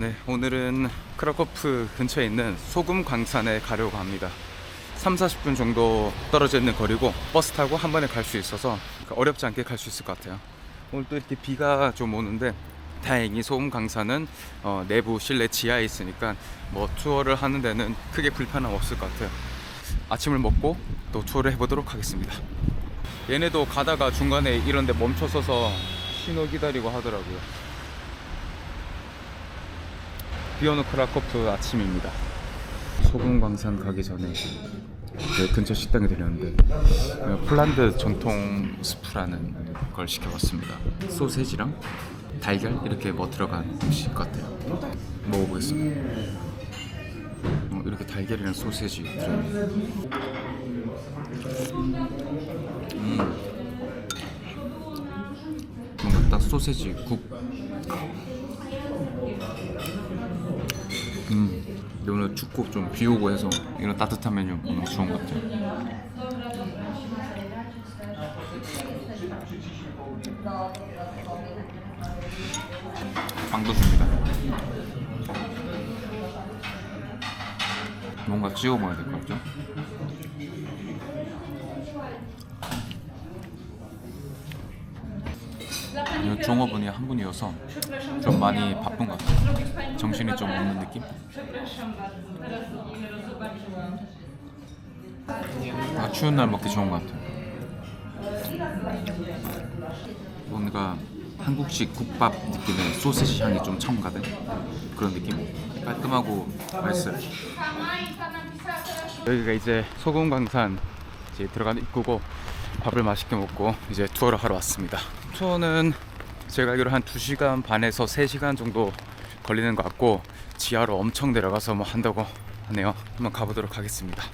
네, 오늘은 크라코프 근처에 있는 소금 광산에 가려고 합니다. 3, 40분 정도 떨어져 있는 거리고 버스 타고 한 번에 갈 수 있어서 어렵지 않게 갈 수 있을 것 같아요. 오늘 또 이렇게 비가 좀 오는데 다행히 소금 광산은 어, 내부 실내 지하에 있으니까 뭐 투어를 하는 데는 크게 불편함 없을 것 같아요. 아침을 먹고 또 투어를 해보도록 하겠습니다. 얘네도 가다가 중간에 이런 데 멈춰서서 신호 기다리고 하더라고요. 비오는 크라코프 아침입니다. 소금 광산 가기 전에 그 근처 식당에 들렸는데 어, 폴란드 전통 스프라는 걸 시켜봤습니다. 소세지랑 달걀 이렇게 뭐 들어간 음식 같아요. 먹어보겠습니다. 어, 이렇게 달걀이랑 소세지 들어있네. 음. 뭔가 딱 소세지 국. 음. 근데 오늘 춥고 좀 비 오고 해서 이런 따뜻한 메뉴 너무 좋은 것 같아요. 빵도 줍니다. 뭔가 찍어 먹어야 될 것 같죠? 오늘 종업원이 한 분이어서 좀 많이 바쁜 것 같아요. 정신이 좀 없는 느낌? 아, 추운 날 먹기 좋은 것 같아요. 뭔가 한국식 국밥 느낌의 소세지 향이 좀 첨가된 그런 느낌? 깔끔하고 맛있어요. 여기가 이제 소금광산 이제 들어가는 입구고 밥을 맛있게 먹고 이제 투어를 하러 왔습니다. 투어는 제가 알기로 한 2시간 반에서 3시간 정도 걸리는 것 같고 지하로 엄청 내려가서 뭐 한다고 하네요. 한번 가보도록 하겠습니다.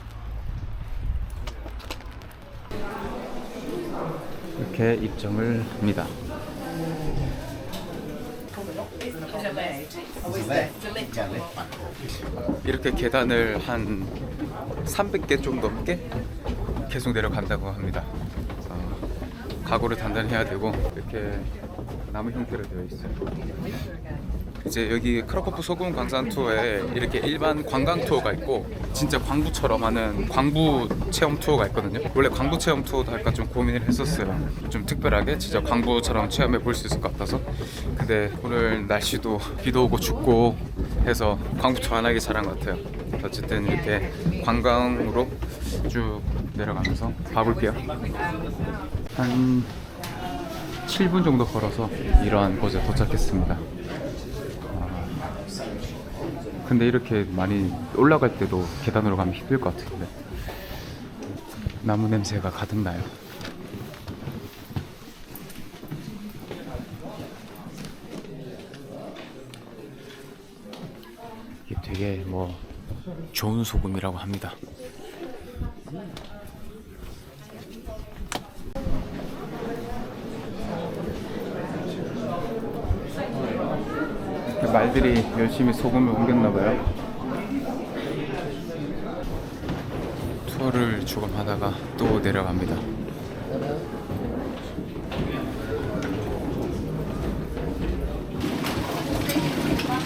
이렇게 입장을 합니다. 이렇게 계단을 한 300개 좀 넘게 계속 내려간다고 합니다. 어, 각오를 단단히 해야 되고 이렇게 나무 형태로 되어 있어요. 이제 여기 크라코프 소금 광산 투어에 이렇게 일반 관광 투어가 있고 진짜 광부처럼 하는 광부 체험 투어가 있거든요. 원래 광부 체험 투어도 할까 좀 고민을 했었어요. 좀 특별하게 진짜 광부처럼 체험해 볼 수 있을 것 같아서. 근데 오늘 날씨도 비도 오고 춥고 해서 광부 투어 안 하기 잘한 것 같아요. 어쨌든 이렇게 관광으로 쭉 내려가면서 봐볼게요. 한 7분 정도 걸어서 이러한 곳에 도착했습니다. 근데 이렇게 많이 올라갈 때도 계단으로 가면 힘들 것 같은데 나무 냄새가 가득 나요. 이게 되게 뭐 좋은 소금이라고 합니다. 말들이 열심히 소금을 옮겼나 봐요. 투어를 조금 하다가 또 내려갑니다.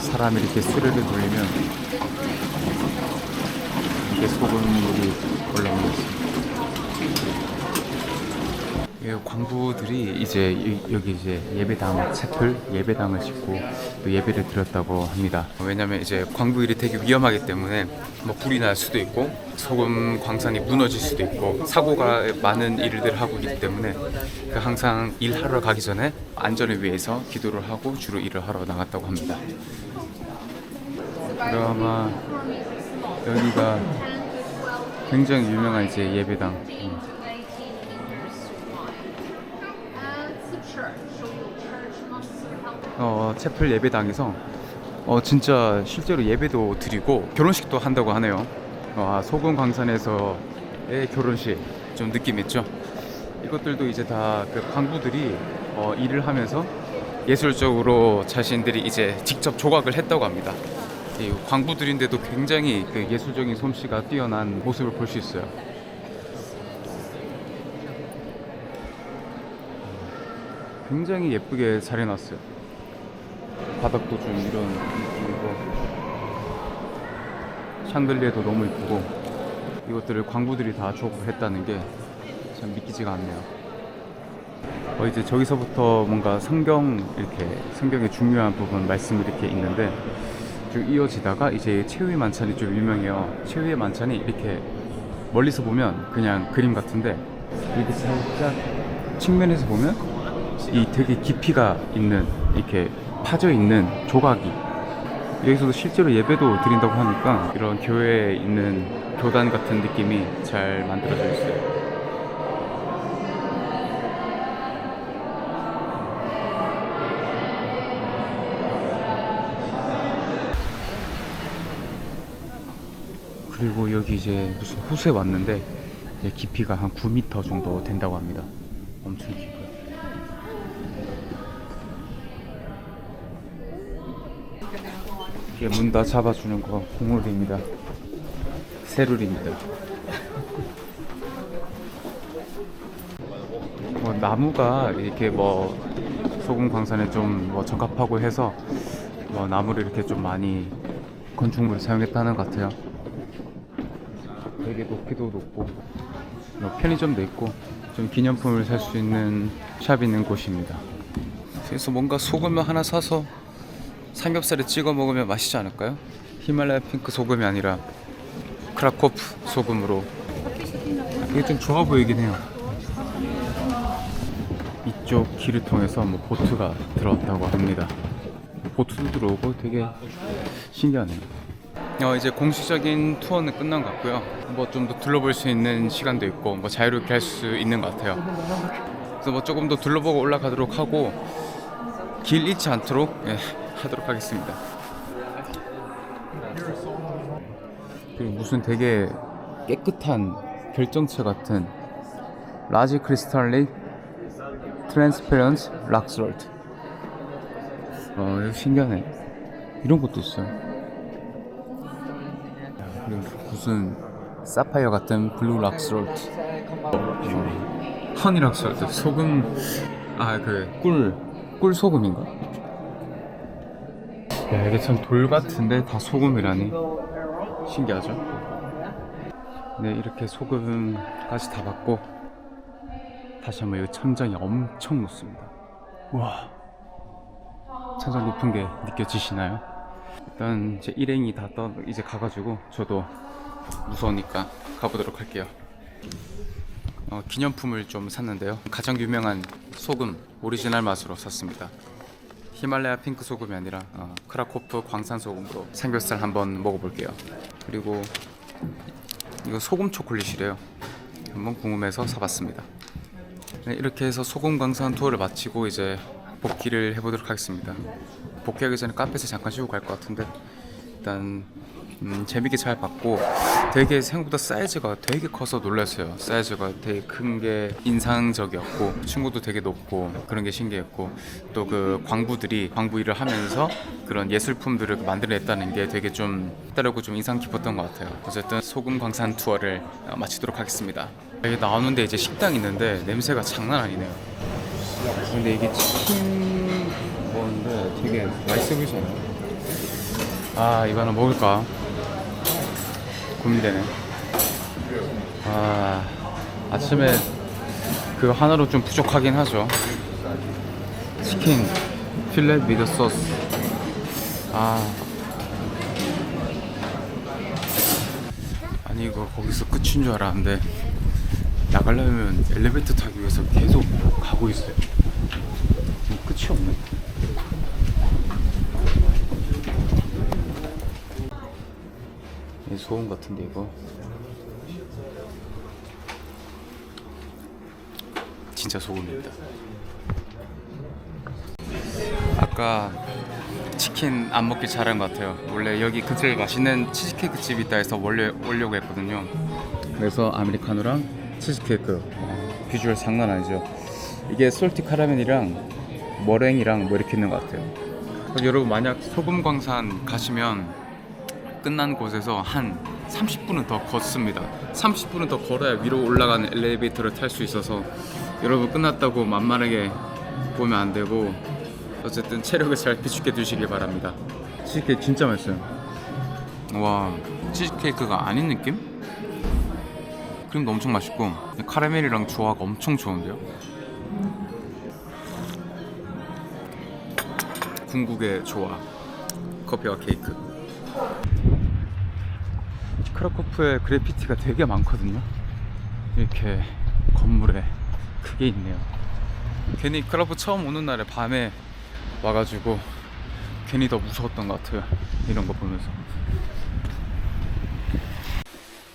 사람이 이렇게 스르르 돌리면 이게 소금물이 올라오는 거죠. 예, 광부들이 이제 이- 여기 이제 예배당 채플 예배당을 짓고 또 예배를 드렸다고 합니다. 왜냐면 이제 광부일이 되게 위험하기 때문에 뭐 불이 날 수도 있고 소금 광산이 무너질 수도 있고 사고가 많은 일들을 하고 있기 때문에 그 항상 일하러 가기 전에 안전을 위해서 기도를 하고 주로 일을 하러 나갔다고 합니다. 아마 여기가 굉장히 유명한 이제 예배당. 어, 채플 예배당에서 어, 진짜 실제로 예배도 드리고 결혼식도 한다고 하네요. 어, 아, 소금 광산에서의 결혼식 좀 느낌 있죠? 이것들도 이제 다 그 광부들이 어, 일을 하면서 예술적으로 자신들이 이제 직접 조각을 했다고 합니다. 이 광부들인데도 굉장히 그 예술적인 솜씨가 뛰어난 모습을 볼 수 있어요. 굉장히 예쁘게 잘 해놨어요. 바닥도 좀 이런 느낌이고 샹들리에도 너무 이쁘고 이것들을 광부들이 다 조업을 했다는 게 참 믿기지가 않네요. 어 이제 저기서부터 뭔가 성경 이렇게 성경의 중요한 부분 말씀이 이렇게 있는데 쭉 이어지다가 이제 최후의 만찬이 좀 유명해요. 최후의 만찬이 이렇게 멀리서 보면 그냥 그림 같은데 이렇게 살짝 측면에서 보면 이 되게 깊이가 있는 이렇게 파져 있는 조각이 여기서도 실제로 예배도 드린다고 하니까 이런 교회에 있는 교단 같은 느낌이 잘 만들어져 있어요. 그리고 여기 이제 무슨 호수에 왔는데 깊이가 한 9m 정도 된다고 합니다. 엄청 깊어 이게 문 다 잡아주는 거 공룰입니다. 세룰입니다. 뭐 나무가 이렇게 뭐 소금 광산에 좀 뭐 적합하고 해서 뭐 나무를 이렇게 좀 많이 건축물을 사용했다는 것 같아요. 되게 높이도 높고 뭐 편의점도 있고 좀 기념품을 살 수 있는 샵 있는 곳입니다. 그래서 뭔가 소금을 하나 사서 삼겹살에 찍어 먹으면 맛있지 않을까요? 히말라야 핑크 소금이 아니라 크라코프 소금으로 이게 좀 좋아 보이긴 해요. 이쪽 길을 통해서 뭐 보트가 들어왔다고 합니다. 보트도 들어오고 되게 신기하네요. 어, 이제 공식적인 투어는 끝난 것 같고요. 뭐 좀 더 둘러볼 수 있는 시간도 있고 뭐 자유롭게 할 수 있는 것 같아요. 그래서 뭐 조금 더 둘러보고 올라가도록 하고 길 잃지 않도록 예, 하도록 하겠습니다. 그리고 무슨 되게 깨끗한 결정체 같은 라지 크리스탈릭 트랜스페런스 락스롤트. 어, 이거 신기하네. 이런 것도 있어요. 그리고 무슨 사파이어 같은 블루 락스롤트 허니 락스롤트 소금 아 그 꿀꿀 소금인가? 야 이게 참 돌 같은데 다 소금이라니 신기하죠? 네 이렇게 소금까지 다 받고 다시 한번 이 천장이 엄청 높습니다 와 천장 높은 게 느껴지시나요? 일단 제 일행이 다 떠 이제 가가지고 저도 무서우니까 가보도록 할게요. 어, 기념품을 좀 샀는데요. 가장 유명한 소금 오리지널 맛으로 샀습니다. 히말라야 핑크 소금이 아니라 어, 크라코프 광산 소금으로 삼겹살 한번 먹어볼게요. 그리고 이거 소금 초콜릿이래요. 한번 궁금해서 사봤습니다. 네, 이렇게 해서 소금 광산 투어를 마치고 이제 복귀를 해보도록 하겠습니다. 복귀하기 전에 카페에서 잠깐 쉬고 갈 것 같은데 일단 음, 재밌게 잘 봤고 되게 생각보다 사이즈가 되게 커서 놀랐어요. 사이즈가 되게 큰 게 인상적이었고 친구도 되게 높고 그런 게 신기했고 또 그 광부들이 광부 일을 하면서 그런 예술품들을 만들어냈다는 게 되게 좀 다르고 좀 인상 깊었던 것 같아요. 어쨌든 소금 광산 투어를 어, 마치도록 하겠습니다. 여기 나오는데 이제 식당 있는데 냄새가 장난 아니네요. 근데 이게 치킨 뭔데 되게 맛있어 보이잖아요. 아 이거 하나 먹을까? 고민되네. 아 아침에 그거 하나로 좀 부족하긴 하죠. 치킨 필렛 미드 소스. 아 아니 이거 거기서 끝인 줄 알았는데 나가려면 엘리베이터 타기 위해서 계속 가고 있어요. 끝이 없네. 소음 같은데 이거. 진짜 소금입니다. 아까 치킨 안 먹길 잘한 것 같아요. 원래 여기 근처에 맛있는 치즈케이크 집이 있다 해서 원래 오려고 했거든요. 그래서 아메리카노랑 치즈케이크 와, 비주얼 장난 아니죠. 이게 솔티 카라멜이랑 머랭이랑 뭐 이렇게 있는 것 같아요. 여러분 만약 소금광산 가시면 끝난 곳에서 한 30분은 더 걷습니다. 30분은 더 걸어야 위로 올라가는 엘리베이터를 탈 수 있어서 여러분 끝났다고 만만하게 보면 안 되고 어쨌든 체력을 잘 비축해 두시길 바랍니다. 치즈케이크 진짜 맛있어요. 와 치즈케이크가 아닌 느낌? 크림도 엄청 맛있고 카라멜이랑 조화가 엄청 좋은데요. 궁극의 조화 커피와 케이크. 크라코프에 그래피티가 되게 많거든요. 이렇게 건물에 크게 있네요. 괜히 크라프 처음 오는 날에 밤에 와가지고 괜히 더 무서웠던 것 같아요. 이런 거 보면서.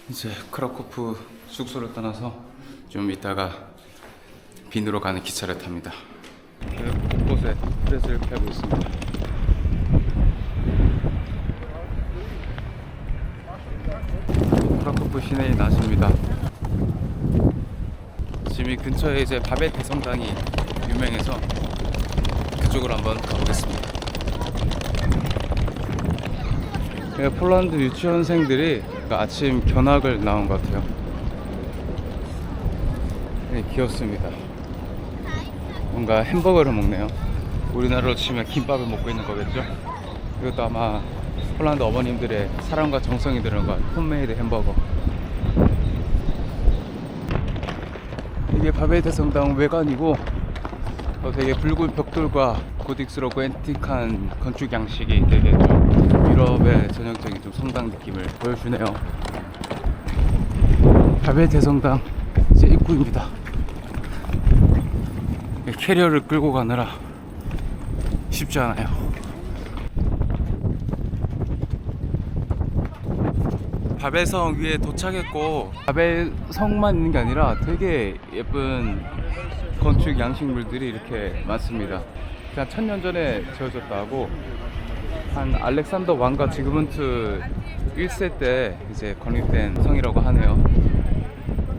이제 크라코프 숙소를 떠나서 좀 이따가 빈으로 가는 기차를 탑니다. 곳곳에 프레스를 펴고 있습니다. 크라코프 시내의 낮입니다. 지금 이 근처에 이제 바벨 대성당이 유명해서 그쪽으로 한번 가보겠습니다. 예, 폴란드 유치원생들이 그 아침 견학을 나온 것 같아요. 네, 귀엽습니다. 뭔가 햄버거를 먹네요. 우리나라로 치면 김밥을 먹고 있는 거겠죠? 이것도 아마 폴란드 어머님들의 사랑과 정성이 들어간 홈메이드 햄버거. 이게 바베이드 성당 외관이고 어, 되게 붉은 벽돌과 고딕스럽고 앤틱한 건축 양식이 되게 좀 유럽의 전형적인 좀 성당 느낌을 보여주네요. 바베이드 성당 이제 입구입니다. 이 캐리어를 끌고 가느라 쉽지 않아요. 바벨성 위에 도착했고 바벨성만 있는 게 아니라 되게 예쁜 건축 양식물들이 이렇게 많습니다. 한 천년 전에 지어졌다 하고 한 알렉산더 왕과 지그문트 1세 때 이제 건립된 성이라고 하네요.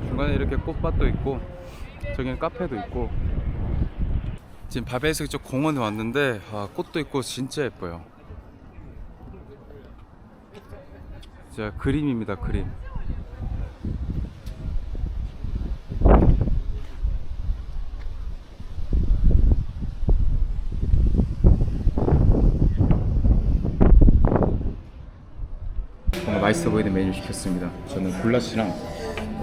중간에 이렇게 꽃밭도 있고 저기는 카페도 있고 지금 바벨에서 이쪽 공원에 왔는데 아, 꽃도 있고 진짜 예뻐요. 진짜 그림입니다 그림. 뭔가 맛있어 보이는 메뉴 시켰습니다. 저는 굴라시랑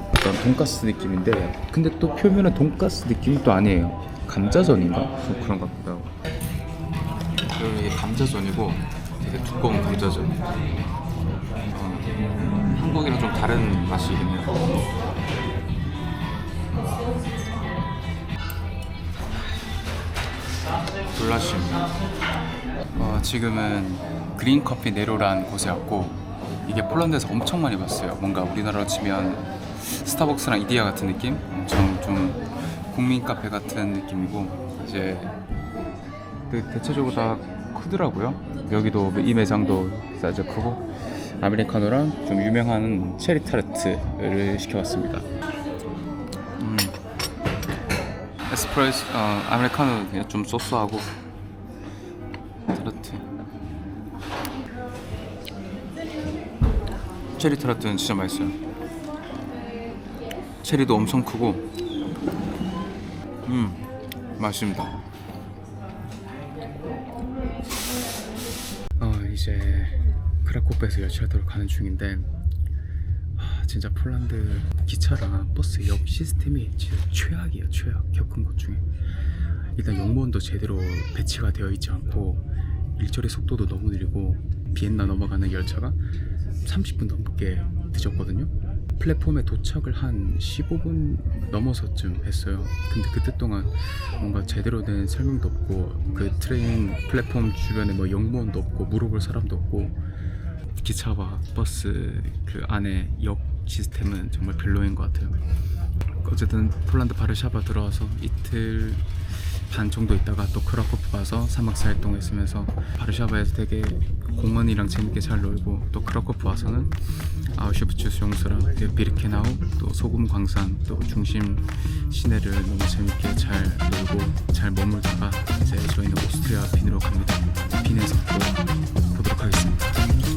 어떤 돈가스 느낌인데 근데 또 표면은 돈가스 느낌이 또 아니에요. 감자전인가? 좀 그런 것 같기도 하고. 여기 감자전이고 되게 두꺼운 감자전. 어, 한국이랑 좀 다른 맛이긴 해요. 굴라시. 어, 지금은 그린 커피 네로라는 곳에 왔고 이게 폴란드에서 엄청 많이 봤어요. 뭔가 우리나라로 치면 스타벅스랑 이디야 같은 느낌? 엄청 좀 국민 카페 같은 느낌이고 이제 그 대체적으로 다 크더라고요. 여기도 이 매장도 사이즈 크고 아메리카노랑 좀 유명한 체리 타르트를 시켜봤습니다. 음. 에스프레소 어, 아메리카노 그냥 좀 소스하고 타르트. 체리 타르트는 진짜 맛있어요. 체리도 엄청 크고, 음, 맛있습니다. 어, 이제 크라코프에서 열차를 타러 가는 중인데, 아, 진짜 폴란드 기차랑 버스 옆 시스템이 진짜 최악이에요, 최악. 겪은 것 중에. 일단 영문도 제대로 배치가 되어 있지 않고, 일절의 속도도 너무 느리고, 비엔나 넘어가는 열차가 30분 넘게 늦었거든요. 플랫폼에 도착을 한 15분 넘어서쯤 했어요. 근데 그때 동안 뭔가 제대로 된 설명도 없고 그 트레인 플랫폼 주변에 뭐 영무원도 없고 물어볼 사람도 없고 기차와 버스 그 안에 역 시스템은 정말 별로인 것 같아요. 어쨌든 폴란드 바르샤바 들어와서 이틀 반 정도 있다가 또 크라코프 가서 3박 4일 동안 있으면서 바르샤바에서 되게 공원이랑 재밌게 잘 놀고 또 크라코프 와서는 아우슈프츠 그 비르케나우 또 소금 광산 또 중심 시내를 너무 재밌게 잘 놀고 잘 머물다가 이제 저희는 오스트리아 빈으로 갑니다. 빈에서 또 보도록 하겠습니다.